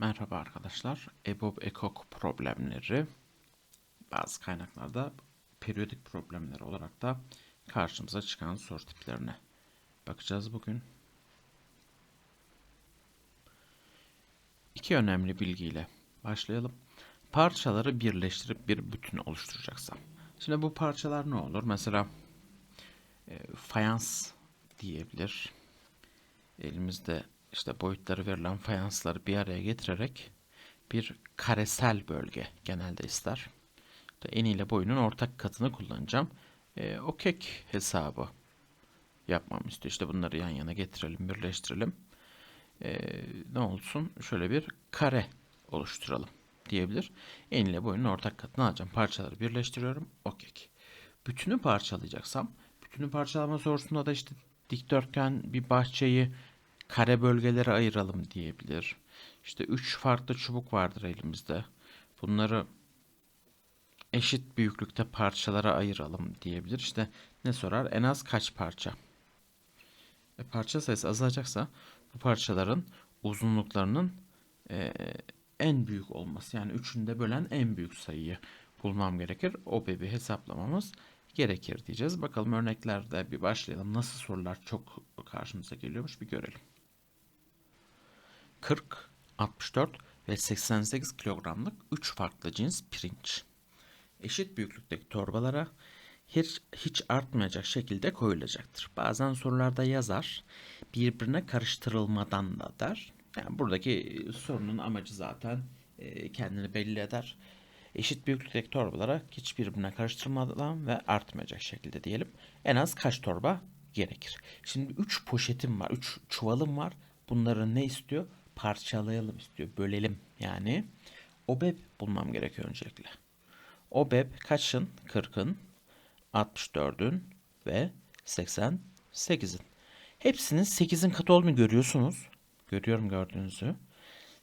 Merhaba arkadaşlar. EBOB ekok problemleri bazı kaynaklarda periyodik problemler olarak da karşımıza çıkan soru tiplerine bakacağız bugün. İki önemli bilgiyle başlayalım. Parçaları birleştirip bir bütün oluşturacaksam. Şimdi bu parçalar ne olur? Mesela e, fayans diyebilir. Elimizde işte boyutları verilen fayansları bir araya getirerek bir karesel bölge genelde ister. İşte eni ile boyunun ortak katını kullanacağım. E, o kek hesabı yapmam istiyor. İşte bunları yan yana getirelim, birleştirelim. E, ne olsun? Şöyle bir kare oluşturalım diyebilir. En ile boyunun ortak katını alacağım. Parçaları birleştiriyorum. O kek. Bütünü parçalayacaksam, bütünü parçalama sorusunda da işte dikdörtgen bir bahçeyi kare bölgelere ayıralım diyebilir. İşte üç farklı çubuk vardır elimizde. Bunları eşit büyüklükte parçalara ayıralım diyebilir. İşte ne sorar? En az kaç parça? E, parça sayısı azalacaksa bu parçaların uzunluklarının e, en büyük olması yani üçünde bölen en büyük sayıyı bulmam gerekir. O bebi hesaplamamız gerekir diyeceğiz. Bakalım örneklerde bir başlayalım. Nasıl sorular çok karşımıza geliyormuş bir görelim. 40, 64 ve 88 kilogramlık 3 farklı cins pirinç. Eşit büyüklükteki torbalara hiç, hiç artmayacak şekilde koyulacaktır. Bazen sorularda yazar birbirine karıştırılmadan da der. Yani buradaki sorunun amacı zaten e, kendini belli eder. Eşit büyüklükteki torbalara hiç birbirine karıştırmadan ve artmayacak şekilde diyelim. En az kaç torba gerekir? Şimdi 3 poşetim var, 3 çuvalım var. Bunları ne istiyor? Parçalayalım istiyor, bölelim yani. OBEB bulmam gerekiyor öncelikle. OBEB kaçın? 40'ın, 64'ün ve 88'in. Hepsinin 8'in katı olduğunu görüyorsunuz. Görüyorum gördüğünüzü.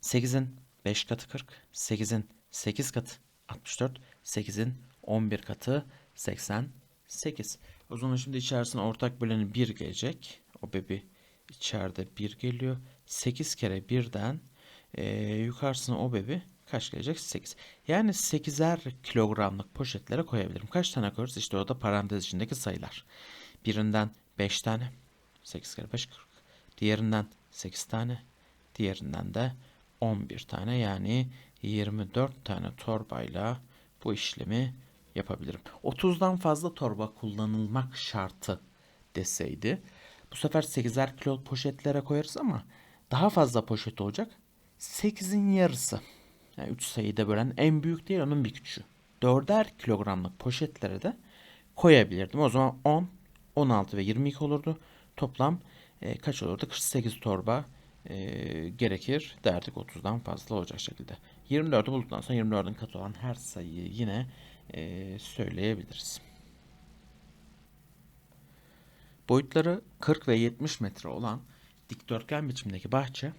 8'in 5 katı 40, 8'in 8 katı 64, 8'in 11 katı 88. O zaman şimdi içerisine ortak böleni 1 gelecek. O bebi içeride 1 geliyor. 8 kere 1'den e, yukarısına o bebi kaç gelecek? 8. Yani 8'er kilogramlık poşetlere koyabilirim. Kaç tane koyarız? İşte o da parantez içindeki sayılar. Birinden 5 tane. 8 kere 5 40. Diğerinden 8 tane. Diğerinden de 11 tane yani 24 tane torbayla bu işlemi yapabilirim. 30'dan fazla torba kullanılmak şartı deseydi bu sefer 8'er kilo poşetlere koyarız ama daha fazla poşet olacak. 8'in yarısı. Yani 3 sayıda bölen en büyük değil onun bir küçüğü. 4'er kilogramlık poşetlere de koyabilirdim. O zaman 10, 16 ve 22 olurdu. Toplam e, kaç olurdu? 48 torba e, gerekir derdik 30'dan fazla olacak şekilde. 24'ü bulduktan sonra 24'ün katı olan her sayıyı yine e, söyleyebiliriz. Boyutları 40 ve 70 metre olan dikdörtgen biçimdeki bahçe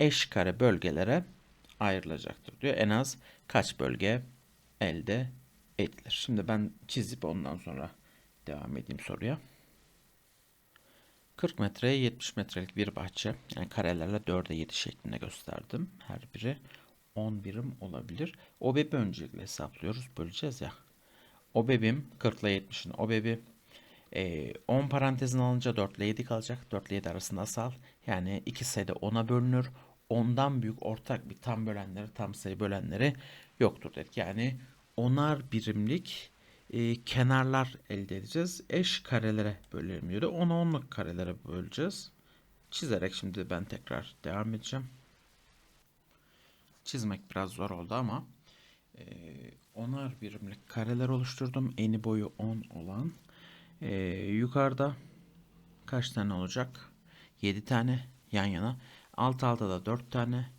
eş kare bölgelere ayrılacaktır diyor. En az kaç bölge elde edilir? Şimdi ben çizip ondan sonra devam edeyim soruya. 40 metreye 70 metrelik bir bahçe. Yani karelerle 4'e 7 şeklinde gösterdim. Her biri 10 birim olabilir. O bebi öncelikle hesaplıyoruz. Böleceğiz ya. O bebim 40 ile 70'in o bebi e, 10 parantezin alınca 4 ile 7 kalacak. 4 ile 7 arasında asal. Yani iki sayıda 10'a bölünür. 10'dan büyük ortak bir tam bölenleri tam sayı bölenleri yoktur dedik. Yani onar birimlik e, kenarlar elde edeceğiz. Eş karelere bölelim diyor. 10'a 10'luk karelere böleceğiz. Çizerek şimdi ben tekrar devam edeceğim. Çizmek biraz zor oldu ama e, onar birimlik kareler oluşturdum. Eni boyu 10 olan. E, yukarıda kaç tane olacak? 7 tane yan yana. Alt alta da 4 tane.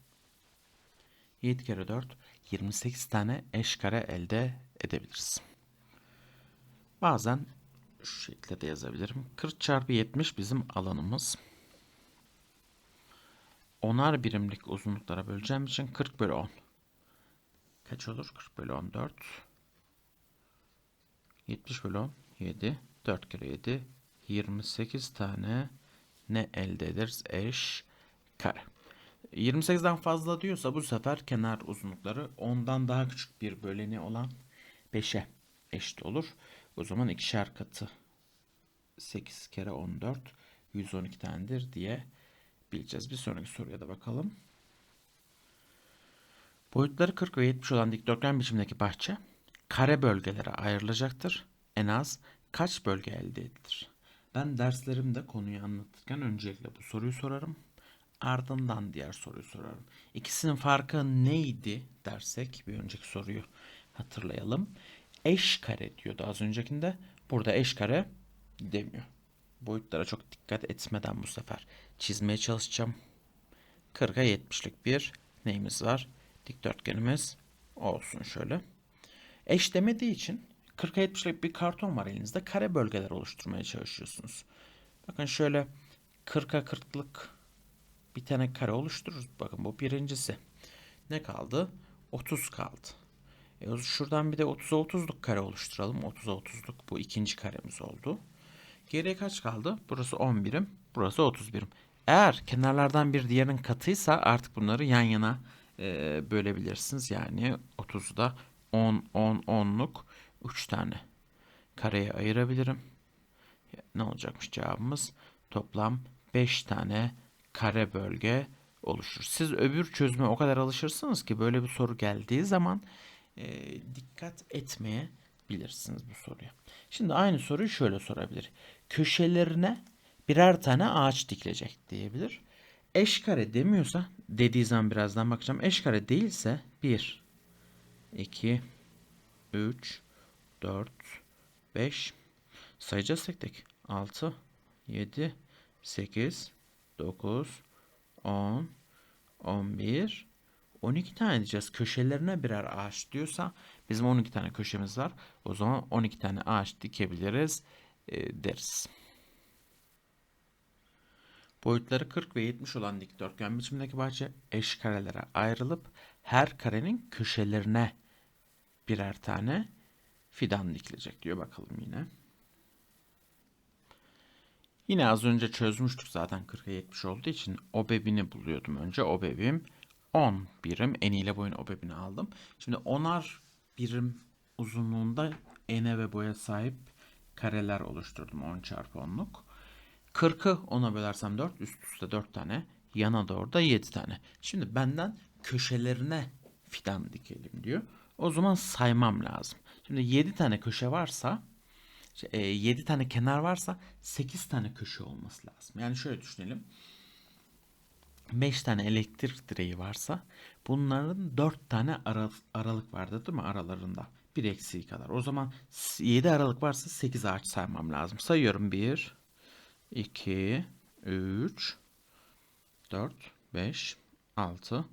7 kere 4 28 tane eş kare elde edebiliriz. Bazen şu şekilde de yazabilirim. 40 çarpı 70 bizim alanımız. Onar birimlik uzunluklara böleceğim için 40 bölü 10. Kaç olur? 40 bölü 14. 70 bölü 10. 7. 4 kere 7. 28 tane ne elde ederiz? Eş kare. 28'den fazla diyorsa bu sefer kenar uzunlukları 10'dan daha küçük bir böleni olan 5'e eşit olur. O zaman ikişer katı 8 kere 14 112 tanedir diye bileceğiz. Bir sonraki soruya da bakalım. Boyutları 40 ve 70 olan dikdörtgen biçimdeki bahçe kare bölgelere ayrılacaktır. En az kaç bölge elde edilir? Ben derslerimde konuyu anlatırken öncelikle bu soruyu sorarım. Ardından diğer soruyu sorarım. İkisinin farkı neydi dersek bir önceki soruyu hatırlayalım. Eş kare diyordu az öncekinde. Burada eş kare demiyor. Boyutlara çok dikkat etmeden bu sefer çizmeye çalışacağım. 40'a 70'lik bir neyimiz var? Dikdörtgenimiz olsun şöyle. Eş demediği için 40'a 70'lik bir karton var elinizde. Kare bölgeler oluşturmaya çalışıyorsunuz. Bakın şöyle 40'a 40'lık bir tane kare oluştururuz. Bakın bu birincisi. Ne kaldı? 30 kaldı. E şuradan bir de 30'a 30'luk kare oluşturalım. 30'a 30'luk bu ikinci karemiz oldu. Geriye kaç kaldı? Burası 10 birim, burası 30 birim. Eğer kenarlardan bir diğerinin katıysa artık bunları yan yana e, bölebilirsiniz. Yani 30'u da 10, 10, 10'luk 3 tane kareye ayırabilirim. Ne olacakmış cevabımız? Toplam 5 tane kare bölge oluşur. Siz öbür çözüme o kadar alışırsınız ki böyle bir soru geldiği zaman e, dikkat etmeye bilirsiniz bu soruya. Şimdi aynı soruyu şöyle sorabilir. Köşelerine birer tane ağaç dikilecek diyebilir. Eşkare demiyorsa dediği zaman birazdan bakacağım. Eşkare değilse 1, 2, 3, 4, 5 sayacağız tek tek. 6, 7, 8, 9, 10, 11, 12 tane diyeceğiz. Köşelerine birer ağaç diyorsa bizim 12 tane köşemiz var. O zaman 12 tane ağaç dikebiliriz e, deriz. Boyutları 40 ve 70 olan dikdörtgen biçimdeki bahçe eş karelere ayrılıp her karenin köşelerine birer tane fidan dikilecek diyor. Bakalım yine. Yine az önce çözmüştük zaten 40'a 70 olduğu için obebini buluyordum önce. Obebim 10 birim eniyle boyun obebini aldım. Şimdi 10'ar birim uzunluğunda ene ve boya sahip kareler oluşturdum 10 çarpı 10'luk. 40'ı 10'a bölersem 4 üst üste 4 tane yana doğru da 7 tane. Şimdi benden köşelerine fidan dikelim diyor. O zaman saymam lazım. Şimdi 7 tane köşe varsa 7 tane kenar varsa 8 tane köşe olması lazım. Yani şöyle düşünelim. 5 tane elektrik direği varsa bunların 4 tane ara- aralık vardır değil mi aralarında? Bir eksiği kadar. O zaman 7 aralık varsa 8 ağaç saymam lazım. Sayıyorum 1, 2, 3, 4, 5, 6,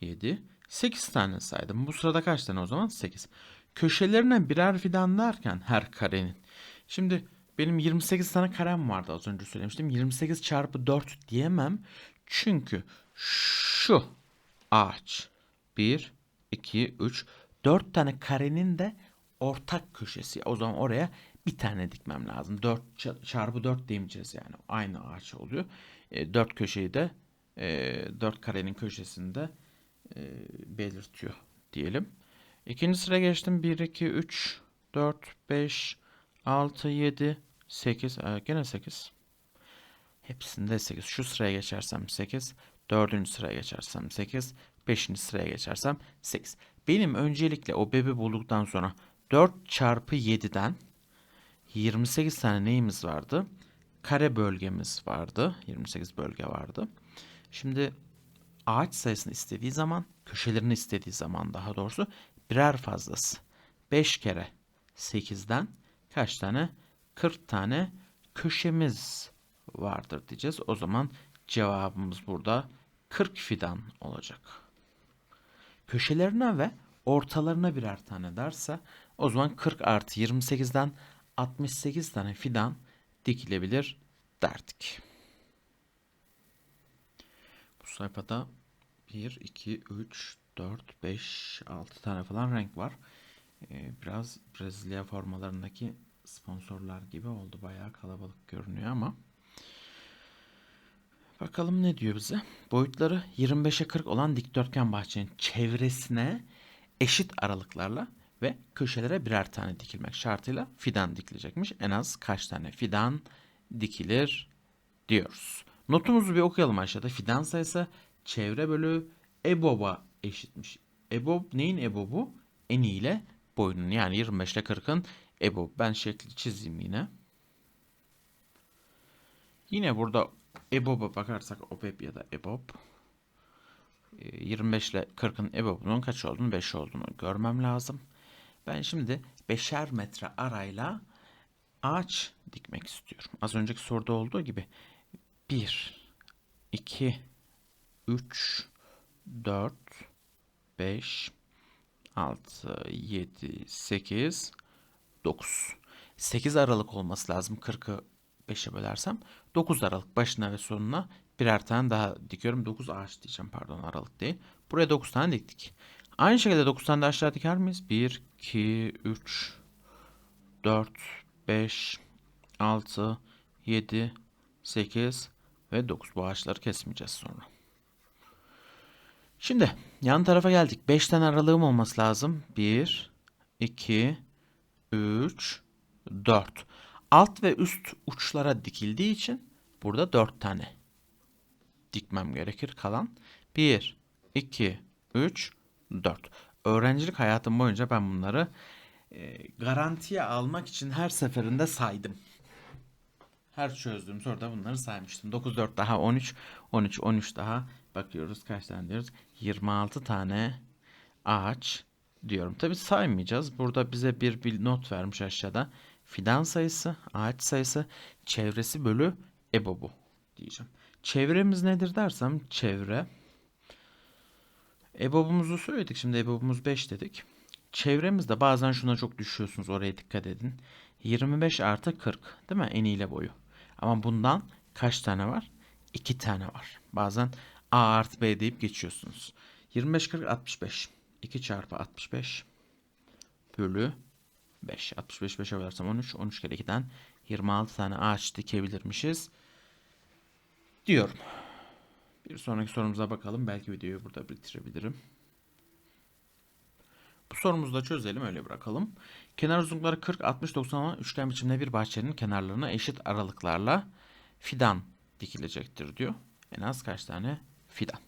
7, 8 tane saydım. Bu sırada kaç tane o zaman? 8. Köşelerine birer fidan derken her karenin. Şimdi benim 28 tane karem vardı az önce söylemiştim. 28 çarpı 4 diyemem. Çünkü şu ağaç 1, 2, 3, 4 tane karenin de ortak köşesi. O zaman oraya bir tane dikmem lazım. 4 ça- çarpı 4 demeyeceğiz yani. Aynı ağaç oluyor. E, 4 köşeyi de e, 4 karenin köşesinde e, belirtiyor diyelim. İkinci sıraya geçtim. 1, 2, 3, 4, 5, 6, 7, 8. E, gene 8. Hepsinde 8. Şu sıraya geçersem 8. Dördüncü sıraya geçersem 8. Beşinci sıraya geçersem 8. Benim öncelikle o bebi bulduktan sonra 4 çarpı 7'den 28 tane neyimiz vardı? Kare bölgemiz vardı. 28 bölge vardı. Şimdi ağaç sayısını istediği zaman, köşelerini istediği zaman daha doğrusu birer fazlası. 5 kere 8'den kaç tane? 40 tane köşemiz vardır diyeceğiz. O zaman cevabımız burada 40 fidan olacak. Köşelerine ve ortalarına birer tane derse o zaman 40 artı 28'den 68 tane fidan dikilebilir derdik. Bu sayfada 1, 2, 3, 4, 5, 6 tane falan renk var. Ee, biraz Brezilya formalarındaki sponsorlar gibi oldu. Bayağı kalabalık görünüyor ama. Bakalım ne diyor bize? Boyutları 25'e 40 olan dikdörtgen bahçenin çevresine eşit aralıklarla ve köşelere birer tane dikilmek şartıyla fidan dikilecekmiş. En az kaç tane fidan dikilir diyoruz. Notumuzu bir okuyalım aşağıda. Fidan sayısı çevre bölü EBOB'a eşitmiş. EBOB neyin EBOB'u? Eni ile boyunun yani 25 ile 40'ın EBOB. Ben şekli çizeyim yine. Yine burada EBOB'a bakarsak OBEB ya da EBOB. e, 25 ile 40'ın EBOB'unun kaç olduğunu 5 olduğunu görmem lazım. Ben şimdi 5'er metre arayla ağaç dikmek istiyorum. Az önceki soruda olduğu gibi 1, 2, 3, 4, 5, 6, 7, 8, 9. 8 aralık olması lazım 40'ı 5'e bölersem. 9 aralık başına ve sonuna birer tane daha dikiyorum. 9 ağaç diyeceğim pardon aralık değil. Buraya 9 tane diktik. Aynı şekilde 9 tane de aşağı diker miyiz? 1, 2, 3, 4, 5, 6, 7, 8 ve 9. Bu ağaçları kesmeyeceğiz sonra. Şimdi yan tarafa geldik. 5 tane aralığım olması lazım. 1, 2, 3, 4. Alt ve üst uçlara dikildiği için burada 4 tane dikmem gerekir kalan. 1, 2, 3, 4. Öğrencilik hayatım boyunca ben bunları e, garantiye almak için her seferinde saydım. Her çözdüğüm soruda bunları saymıştım. 9, 4 daha 13, 13, 13 daha bakıyoruz kaç tane diyoruz. 26 tane ağaç diyorum. Tabi saymayacağız. Burada bize bir, bir not vermiş aşağıda. Fidan sayısı, ağaç sayısı, çevresi bölü EBOB'u diyeceğim. Çevremiz nedir dersem çevre. EBOB'umuzu söyledik. Şimdi EBOB'umuz 5 dedik. Çevremizde bazen şuna çok düşüyorsunuz. Oraya dikkat edin. 25 artı 40 değil mi? Eniyle boyu. Ama bundan kaç tane var? 2 tane var. Bazen A artı B deyip geçiyorsunuz. 25 40 65. 2 çarpı 65 bölü 5. 65 5'e bölersem 13. 13 kere 2'den 26 tane ağaç dikebilirmişiz. Diyorum. Bir sonraki sorumuza bakalım. Belki videoyu burada bitirebilirim. Bu sorumuzu da çözelim öyle bırakalım. Kenar uzunlukları 40, 60, 90 olan üçgen biçimde bir bahçenin kenarlarına eşit aralıklarla fidan dikilecektir diyor. En az kaç tane fidan.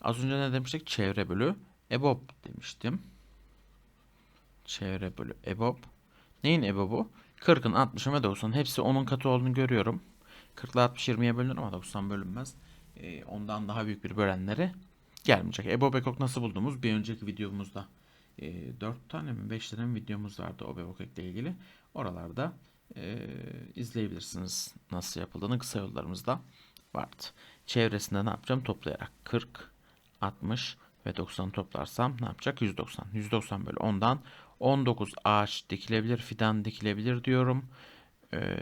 Az önce ne demiştik? Çevre bölü EBOB demiştim. Çevre bölü EBOB. Neyin EBOB'u? 40'ın, 60'ın ve 90'ın hepsi onun katı olduğunu görüyorum. 40 ile 60 20'ye bölünür ama 90 bölünmez. Ee, ondan daha büyük bir bölenleri gelmeyecek. EBOB ekok nasıl bulduğumuz bir önceki videomuzda e, 4 tane mi 5 tane mi videomuz vardı OBEBOK ile ilgili. Oralarda e, izleyebilirsiniz nasıl yapıldığını kısa yollarımızda vardı. Çevresinde ne yapacağım? Toplayarak 40, 60 ve 90 toplarsam ne yapacak? 190. 190 bölü 10'dan 19 ağaç dikilebilir, fidan dikilebilir diyorum. Ee,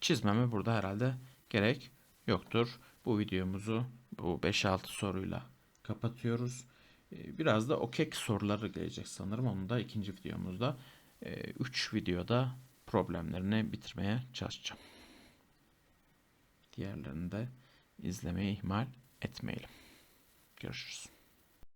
çizmeme burada herhalde gerek yoktur. Bu videomuzu bu 5-6 soruyla kapatıyoruz. Ee, Biraz da okek soruları gelecek sanırım. Onu da ikinci videomuzda 3 videoda problemlerini bitirmeye çalışacağım. Diğerlerini de izlemeyi ihmal etmeyelim. Görüşürüz.